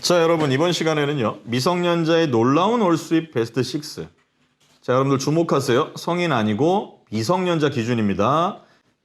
자, 여러분 이번 시간에는요. 미성년자의 놀라운 올 수입 베스트 6. 자, 여러분들 주목하세요. 성인 아니고 미성년자 기준입니다.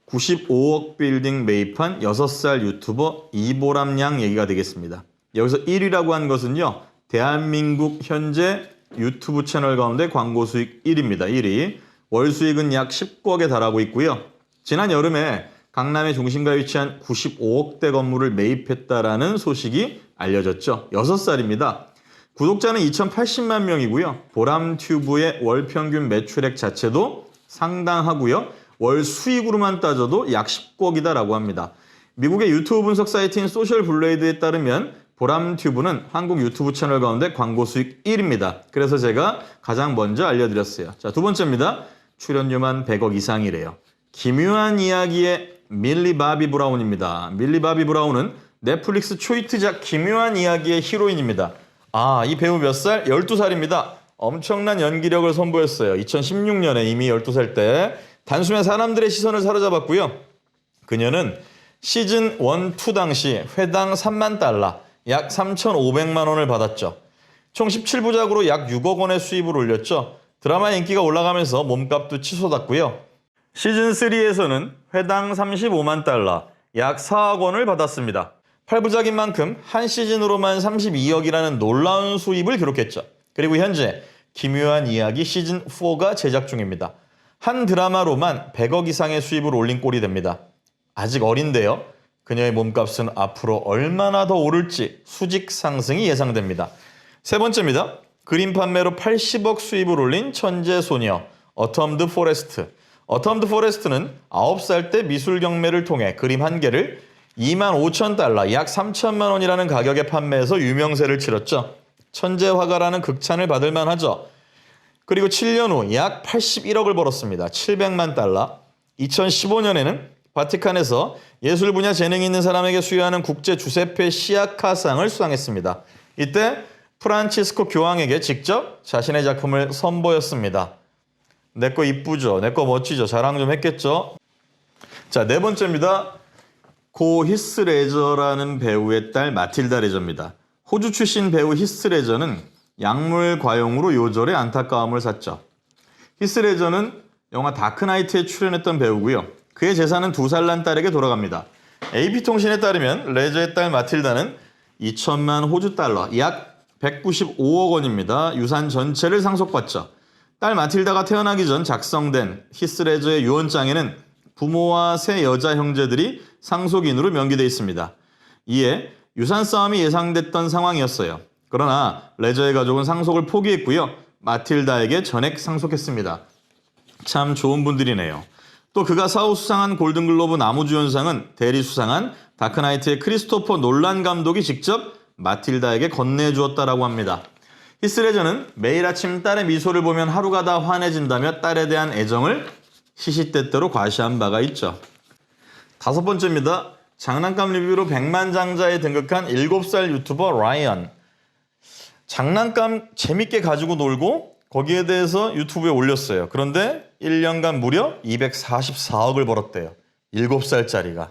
95억 빌딩 매입한 6살 유튜버 이보람 양 얘기가 되겠습니다. 여기서 1위라고 한 것은요. 대한민국 현재 유튜브 채널 가운데 광고 수익 1위입니다. 1위. 월 수익은 약 19억에 달하고 있고요. 지난 여름에 강남의 중심가에 위치한 95억대 건물을 매입했다라는 소식이 알려졌죠. 6살입니다. 구독자는 2,080만 명이고요. 보람튜브의 월 평균 매출액 자체도 상당하고요. 월 수익으로만 따져도 약 10억이다라고 합니다. 미국의 유튜브 분석 사이트인 소셜 블레이드에 따르면 보람튜브는 한국 유튜브 채널 가운데 광고 수익 1위입니다. 그래서 제가 가장 먼저 알려드렸어요. 자, 두 번째입니다. 출연료만 100억 이상이래요. 기묘한 이야기의 밀리 바비 브라운입니다. 밀리 바비 브라운은 넷플릭스 초이트작 기묘한 이야기의 히로인입니다. 아, 이 배우 몇 살? 12살입니다. 엄청난 연기력을 선보였어요. 2016년에 이미 12살 때 단숨에 사람들의 시선을 사로잡았고요. 그녀는 시즌 1, 2 당시 회당 3만 달러, 약 3,500만 원을 받았죠. 총 17부작으로 약 6억 원의 수입을 올렸죠. 드라마 인기가 올라가면서 몸값도 치솟았고요. 시즌 3에서는 회당 35만 달러, 약 4억 원을 받았습니다. 8부작인 만큼 한 시즌으로만 32억이라는 놀라운 수입을 기록했죠. 그리고 현재 기묘한 이야기 시즌 4가 제작 중입니다. 한 드라마로만 100억 이상의 수입을 올린 꼴이 됩니다. 아직 어린데요. 그녀의 몸값은 앞으로 얼마나 더 오를지 수직 상승이 예상됩니다. 세 번째입니다. 그림 판매로 80억 수입을 올린 천재 소녀 어텀드 포레스트. 어텀드 포레스트는 9살 때 미술 경매를 통해 그림 한 개를 2만 5천 달러, 약 3천만 원이라는 가격에 판매해서 유명세를 치렀죠. 천재 화가라는 극찬을 받을 만하죠. 그리고 7년 후 약 81억을 벌었습니다. 700만 달러. 2015년에는 바티칸에서 예술 분야 재능이 있는 사람에게 수여하는 국제 주세페 시아카상을 수상했습니다. 이때 프란치스코 교황에게 직접 자신의 작품을 선보였습니다. 내 거 이쁘죠? 내 거 멋지죠? 자랑 좀 했겠죠? 자, 네 번째입니다. 고 히스 레저라는 배우의 딸 마틸다 레저입니다. 호주 출신 배우 히스 레저는 약물 과용으로 요절의 안타까움을 샀죠. 히스 레저는 영화 다크나이트에 출연했던 배우고요. 그의 재산은 두 살 난 딸에게 돌아갑니다. AP통신에 따르면 레저의 딸 마틸다는 2천만 호주 달러, 약 195억 원입니다. 유산 전체를 상속받죠. 딸 마틸다가 태어나기 전 작성된 히스 레저의 유언장에는 부모와 세 여자 형제들이 상속인으로 명기돼 있습니다. 이에 유산 싸움이 예상됐던 상황이었어요. 그러나 레저의 가족은 상속을 포기했고요. 마틸다에게 전액 상속했습니다. 참 좋은 분들이네요. 또 그가 사후 수상한 골든글로브 나무주연상은 대리 수상한 다크나이트의 크리스토퍼 놀란 감독이 직접 마틸다에게 건네주었다라고 합니다. 히스레저는 매일 아침 딸의 미소를 보면 하루가 다 환해진다며 딸에 대한 애정을 시시때때로 과시한 바가 있죠. 다섯 번째입니다. 장난감 리뷰로 백만장자에 등극한 7살 유튜버 라이언. 장난감 재밌게 가지고 놀고 거기에 대해서 유튜브에 올렸어요. 그런데 1년간 무려 244억을 벌었대요. 7살짜리가.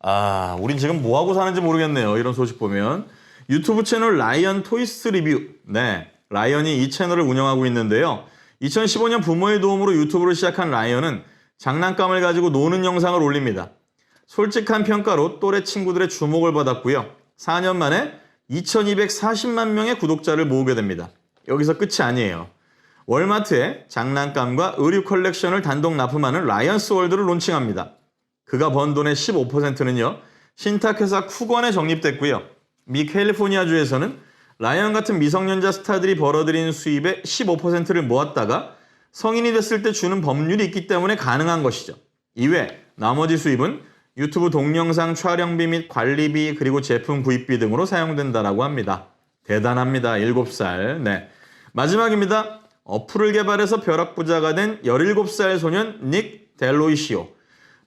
아, 우린 지금 뭐 하고 사는지 모르겠네요. 이런 소식 보면. 유튜브 채널 라이언 토이스 리뷰. 네. 라이언이 이 채널을 운영하고 있는데요. 2015년 부모의 도움으로 유튜브를 시작한 라이언은 장난감을 가지고 노는 영상을 올립니다. 솔직한 평가로 또래 친구들의 주목을 받았고요. 4년 만에 2240만 명의 구독자를 모으게 됩니다. 여기서 끝이 아니에요. 월마트에 장난감과 의류 컬렉션을 단독 납품하는 라이언스 월드를 론칭합니다. 그가 번 돈의 15%는요. 신탁회사 쿠건에 적립됐고요. 미 캘리포니아주에서는 라이언 같은 미성년자 스타들이 벌어들인 수입의 15%를 모았다가 성인이 됐을 때 주는 법률이 있기 때문에 가능한 것이죠. 이외 나머지 수입은 유튜브 동영상 촬영비 및 관리비 그리고 제품 구입비 등으로 사용된다라고 합니다. 대단합니다. 7살. 네. 마지막입니다. 어플을 개발해서 벼락부자가 된 17살 소년 닉 델로이시오.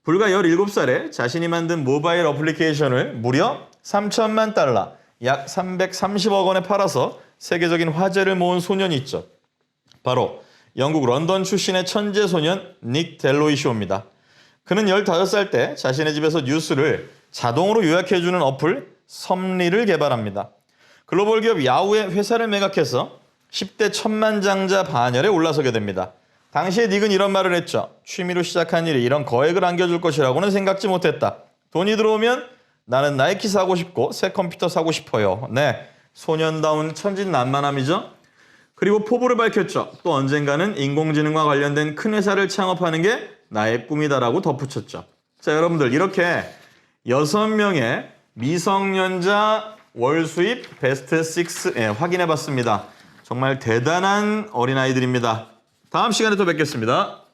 불과 17살에 자신이 만든 모바일 어플리케이션을 무려 3천만 달러, 약 330억 원에 팔아서 세계적인 화제를 모은 소년이 있죠. 바로 영국 런던 출신의 천재 소년 닉 델로이시오입니다. 그는 15살 때 자신의 집에서 뉴스를 자동으로 요약해주는 어플 섭리를 개발합니다. 글로벌 기업 야후의 회사를 매각해서 10대 천만장자 반열에 올라서게 됩니다. 당시에 닉은 이런 말을 했죠. 취미로 시작한 일이 이런 거액을 안겨줄 것이라고는 생각지 못했다. 돈이 들어오면 나는 나이키 사고 싶고 새 컴퓨터 사고 싶어요. 네, 소년다운 천진난만함이죠. 그리고 포부를 밝혔죠. 또 언젠가는 인공지능과 관련된 큰 회사를 창업하는 게 나의 꿈이다라고 덧붙였죠. 자, 여러분들 이렇게 여섯 명의 미성년자 월 수입 베스트 6 예, 확인해 봤습니다. 정말 대단한 어린아이들입니다. 다음 시간에 또 뵙겠습니다.